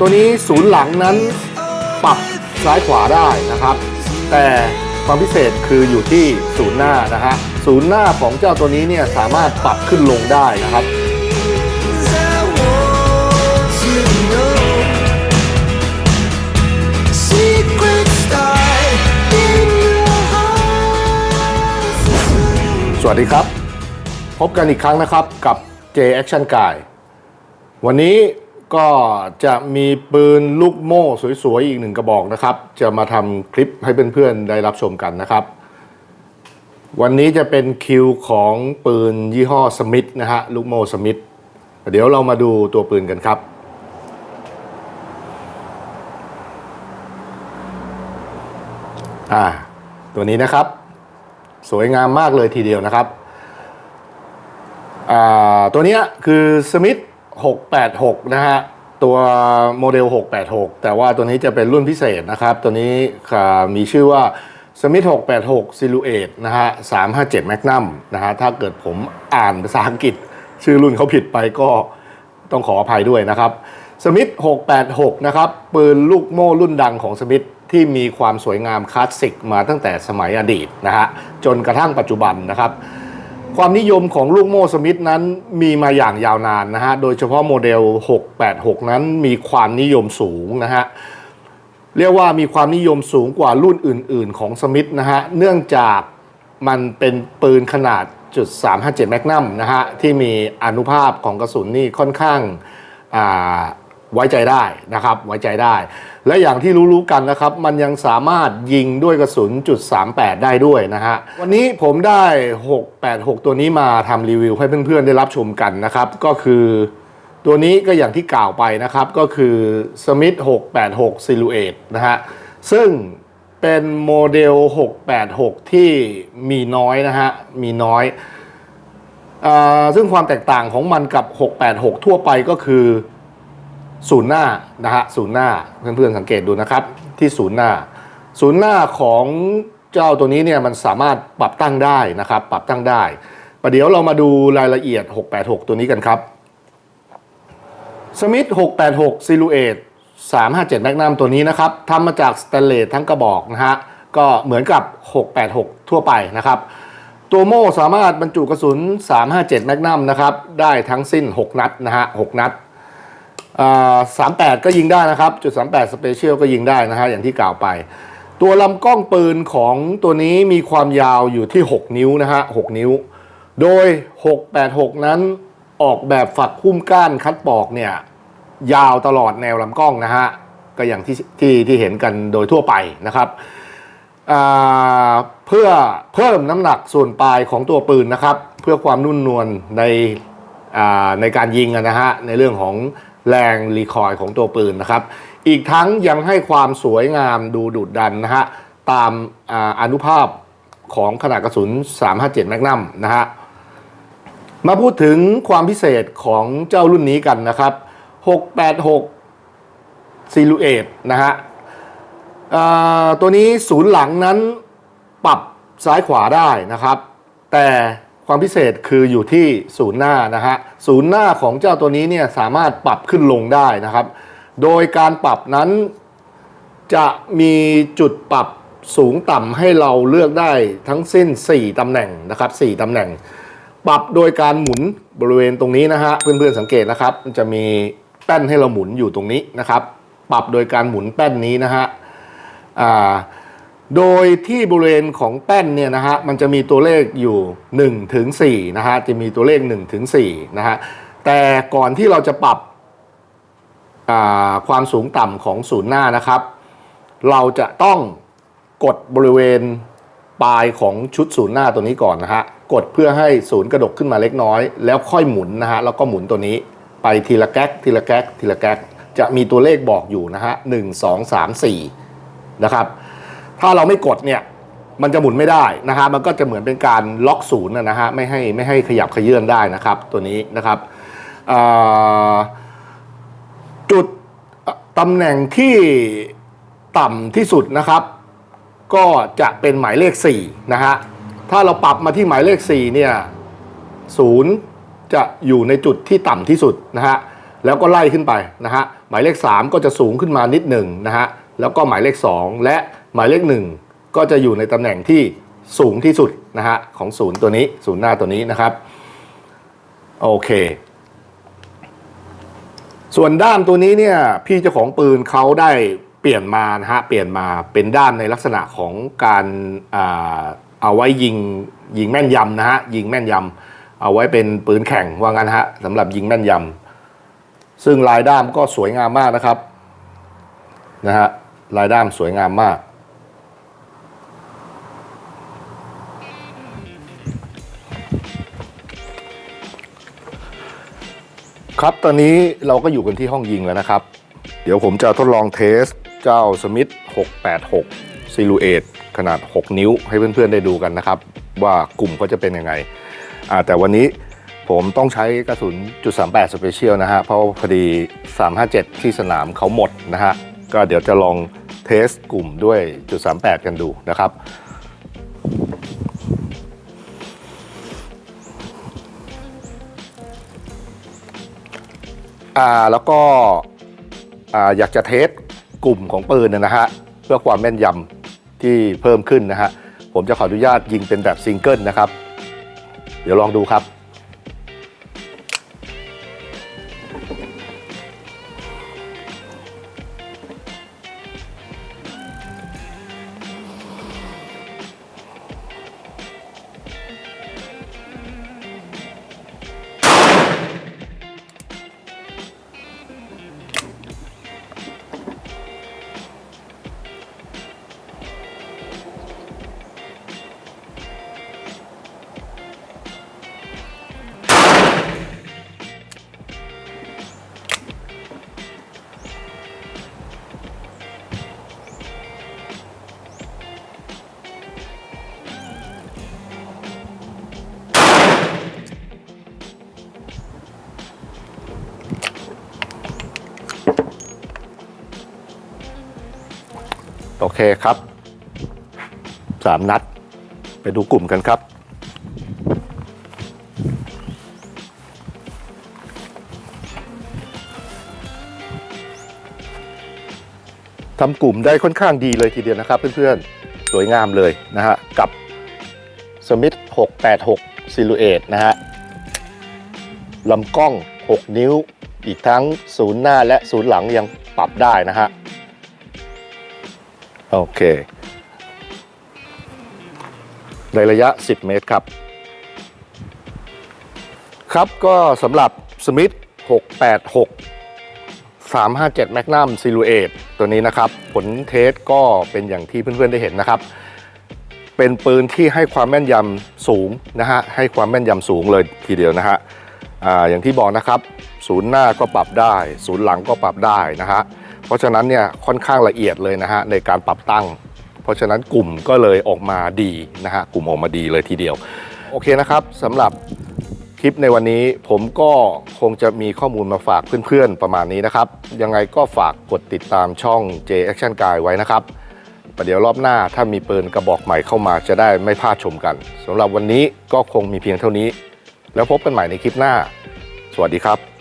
ตัวนี้ศูนย์หลังนั้นปรับซ้ายขวาได้นะครับ แต่ความพิเศษคืออยู่ที่ศูนย์หน้านะฮะศูนย์หน้าของเจ้าตัวนี้เนี่ยสามารถปรับขึ้นลงได้นะครับสวัสดีครับ พบกันอีกครั้งนะครับกับ J Action Guy วันนี้ ก็จะมีปืนลูกโม่สวยๆ อีกหนึ่งกระบอกนะครับ จะมาทำคลิปให้เพื่อนๆ ได้รับชมกันนะครับ วันนี้จะเป็นคิวของปืนยี่ห้อสมิธนะฮะลูกโม่สมิธเดี๋ยวเรามาดูตัวปืนกันครับ อ่า ตัวนี้นะครับ สวยงามมากเลยทีเดียวนะครับ อ่า ตัวนี้คือสมิธ 686 นะฮะ ตัวโมเดล 686 แต่ว่าตัวนี้จะเป็นรุ่นพิเศษนะครับ ตัวนี้มีชื่อว่าสมิธ686 Silhouette นะฮะ 357 Magnum นะฮะ ถ้าเกิดผมอ่านภาษาอังกฤษ ชื่อรุ่นเขาผิดไปก็ต้องขออภัยด้วยนะครับสมิธ686 นะครับ ปืนลูกโม่รุ่นดังของสมิธที่มีความสวยงามคลาสสิกมาตั้งแต่สมัยอดีตนะฮะ จนกระทั่งปัจจุบันนะครับ ความนิยมของลูกโม่สมิธนั้นมีมาอย่างยาวนานนะฮะ โดยเฉพาะโมเดล 686 นั้นมีความนิยมสูงนะฮะ เรียกว่ามีความนิยมสูงกว่ารุ่นอื่น ๆ ของสมิธนะฮะ เนื่องจากมันเป็นปืนขนาดจุด357แมกนัมนะฮะ ที่มีอนุภาพของกระสุนนี่ค่อนข้างไว้ใจได้นะครับ ไว้ใจได้ และอย่างที่รู้ๆกันนะครับ มันยังสามารถยิงด้วยกระสุนจุด38 ได้ด้วยนะฮะ วันนี้ผมได้ 686 ตัวนี้มาทำรีวิวให้เพื่อนๆได้รับชมกันนะครับ ก็คือตัวนี้ก็อย่างที่กล่าวไปนะครับ ก็คือ Smith 686 Silhouette นะฮะ ซึ่งเป็นโมเดล 686 ที่มีน้อยนะฮะ มีน้อยอซึ่งความแตกต่างของมันกับ 686 ทั่วไปก็คือ ศูนย์หน้านะฮะศูนย์หน้าเพื่อนๆสังเกตดูนะครับที่ศูนย์หน้า ศูนย์หน้าของเจ้าตัวนี้เนี่ยมันสามารถปรับตั้งได้นะครับ ปรับตั้งได้ประเดี๋ยวเรามาดูรายละเอียด 686 ตัวนี้กันครับสมิธ686 Silhouette 357 Magnum ตัวนี้นะครับทำมาจากสแตนเลสทั้งกระบอกนะฮะก็เหมือนกับ 686 ทั่วไปนะครับตัวโม่สามารถบรรจุกระสุน 357 Magnum นะครับ ได้ทั้งสิ้น 6 นัดนะฮะ 6 นัด อ่า38ก็ยิงได้นะครับ จุด38 Special ก็ยิงได้นะฮะอย่างที่กล่าวไป ตัวลำกล้องปืนของตัวนี้มีความยาวอยู่ที่ 6 นิ้วนะฮะ6นิ้ว โดย 686 นั้นออกแบบฝักหุ้มก้านคัดปอกเนี่ยยาวตลอดแนวลำกล้องนะฮะก็อย่างที่ที่ที่เห็นกันโดยทั่วไปนะครับเพื่อเพิ่มน้ำหนักส่วนปลายของตัวปืนนะครับ เพื่อความนุ่นนวลในในการยิงนะฮะในเรื่องของ แรงรีคอยล์ของตัวปืนนะครับ อีกทั้งยังให้ความสวยงามดูดุดดันนะฮะตามออนุภาพของขนาดกระสุน 357 แมกนัมนะฮะมาพูดถึงความพิเศษของเจ้ารุ่นนี้กันนะครับ 686 Silhouette นะฮะตัวนี้ศูนย์หลังนั้นปรับซ้ายขวาได้นะครับ แต่ ความพิเศษคืออยู่ที่ศูนย์หน้านะฮะศูนย์หน้าของเจ้าตัวนี้เนี่ยสามารถปรับขึ้นลงได้นะครับ โดยการปรับนั้นจะมีจุดปรับสูงต่ำให้เราเลือกได้ทั้งสิ้น 4ตำแหน่งนะครับ4ตำแหน่ง ปรับโดยการหมุนบริเวณตรงนี้นะฮะเพื่อนๆสังเกตนะครับ มันจะมีแป้นให้เราหมุนอยู่ตรงนี้นะครับ ปรับโดยการหมุนแป้นนี้นะฮะอ่า โดยที่บริเวณของแป้นเนี่ยนะฮะมันจะมีตัวเลขอยู่1ถึง4นะฮะจะมีตัวเลข1ถึง4นะฮะแต่ก่อนที่เราจะปรับความสูงต่ำของศูนย์หน้านะครับ เราจะต้องกดบริเวณปลายของชุดศูนย์หน้าตัวนี้ก่อนนะฮะกดเพื่อให้ศูนย์กระดกขึ้นมาเล็กน้อย แล้วค่อยหมุนนะฮะแล้วก็หมุนตัวนี้ไปทีละแก๊กทีละแก๊กทีละแก๊กจะมีตัวเลขบอกอยู่นะฮะหนึ่งสองสามสี่นะครับ ถ้าเราไม่กดเนี่ยมันจะหมุนไม่ได้นะฮะมันก็จะเหมือนเป็นการล็อกศูนย์นะฮะไม่ให้ไม่ให้ขยับขยื่นได้นะครับ ตัวนี้นะครับจุดตำแหน่งที่ต่ำที่สุดนะครับ ก็จะเป็นหมายเลข4นะฮะถ้าเราปรับมาที่หมายเลข4เนี่ยศูนย์จะอยู่ในจุดที่ต่ำที่สุดนะฮะแล้วก็ไล่ขึ้นไปนะฮะหมายเลข 3 ก็จะสูงขึ้นมานิดหนึ่งนะฮะแล้วก็หมายเลข 2 และ หมายเลข1ก็จะอยู่ในตำแหน่งที่สูงที่สุดนะฮะของศูนย์ตัวนี้ศูนย์หน้าตัวนี้นะครับโอเค ส่วนด้ามตัวนี้เนี่ยพี่เจ้าของปืนเขาได้เปลี่ยนมานะฮะเปลี่ยนมาเป็นด้ามในลักษณะของการเอาไว้ยิงยิงแม่นยำนะฮะยิงแม่นยำเอาไว้เป็นปืนแข่งว่างั้นฮะสำหรับยิงแม่นยำซึ่งลายด้ามก็สวยงามมากนะครับนะฮะลายด้ามสวยงามมาก ครับตอนนี้เราก็อยู่กันที่ห้องยิงแล้วนะครับ เดี๋ยวผมจะทดลองเทสเจ้าสมิธ686 ซิลูเอตขนาด 6 นิ้วให้เพื่อนๆได้ดูกันนะครับ ว่ากลุ่มก็จะเป็นยังไงแต่วันนี้ผมต้องใช้กระสุนจุด38 Special นะฮะ เพราะพอดี 357 ที่สนามเขาหมดนะฮะ ก็เดี๋ยวจะลองเทสกลุ่มด้วยจุด38 กันดูนะครับ อ่าแล้วก็อ่าอยากจะเทสกลุ่มของปืนนะฮะเพื่อความแม่นยำที่เพิ่มขึ้นนะฮะผมจะขออนุญาตยิงเป็นแบบซิงเกิลนะครับ เดี๋ยวลองดูครับ เคครับสามนัด ไปดูกลุ่มกันครับ ทำกลุ่มได้ค่อนข้างดีเลยทีเดียวนะครับ เพื่อนๆ สวยงามเลยนะฮะ กับสมิธ686 ซิลูเอตนะฮะลำกล้อง 6 นิ้ว อีกทั้งศูนย์หน้าและศูนย์หลังยังปรับได้นะฮะ โอเค ในระยะ 10 เมตรครับ ครับก็สำหรับสมิธ686 357 Magnum Silhouette ตัวนี้นะครับ ผลเทสก็เป็นอย่างที่เพื่อนๆได้เห็นนะครับ เป็นปืนที่ให้ความแม่นยำสูงนะฮะ ให้ความแม่นยำสูงเลยทีเดียวนะฮะออย่างที่บอกนะครับ ศูนย์หน้าก็ปรับได้ ศูนย์หลังก็ปรับได้นะฮะ เพราะฉะนั้นเนี่ยค่อนข้างละเอียดเลยนะฮะในการปรับตั้ง เพราะฉะนั้นกลุ่มก็เลยออกมาดีนะฮะกลุ่มออกมาดีเลยทีเดียว โอเคนะครับสำหรับคลิปในวันนี้ผมก็คงจะมีข้อมูลมาฝากเพื่อนๆประมาณนี้นะครับ ยังไงก็ฝากกดติดตามช่อง J Action Guy ไว้นะครับประเดี๋ยวรอบหน้าถ้ามีปืนกระบอกใหม่เข้ามาจะได้ไม่พลาดชมกันสำหรับวันนี้ก็คงมีเพียงเท่านี้ แล้วพบกันใหม่ในคลิปหน้า สวัสดีครับ